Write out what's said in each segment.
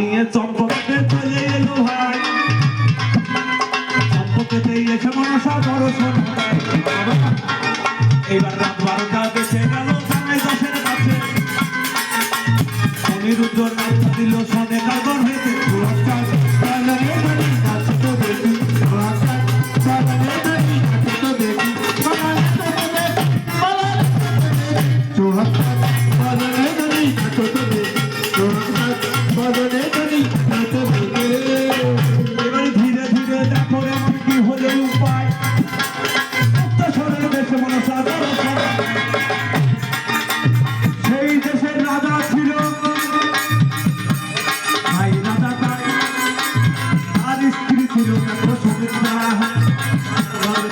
নিয়ে চম্পকে চলে এলো ভাই। চম্পকেতে এসে মনসা দর্শন এবার রাত বারোটা বেঁচে গেল সামনে দশের কাছে। অনিরুদ্ধ নাম দিল সনে কাগর হয়েছে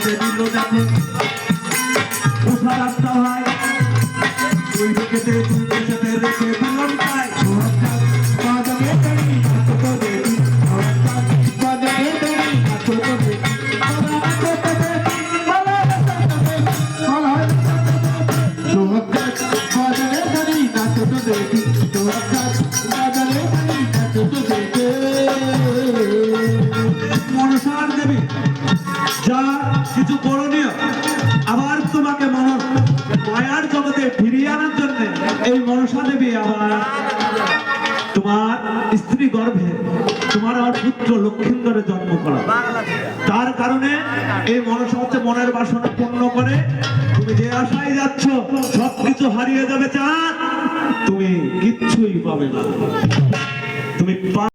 ঘরেতে দিল দেখো রাস্তা ভাই দুই দিকেতে দুই দেশেতে রেখে দিলাম তাই। সরকার বাজারে যা কিছু করণীয়, আবার তোমাকে মন মায়ার জগতে ফিরিয়ে আনার জন্য এই মনসা দেবী আবার তোমার স্ত্রী গর্ভে তোমার আর পুত্র লক্ষিন্দরে জন্ম করা। তার কারণে এই মনসা হচ্ছে মনের বাসনা পূর্ণ করে। তুমি যে আশায় যাচ্ছ সব কিছু হারিয়ে যাবে চাঁদ। তুমি কিচ্ছুই পাবে না। তুমি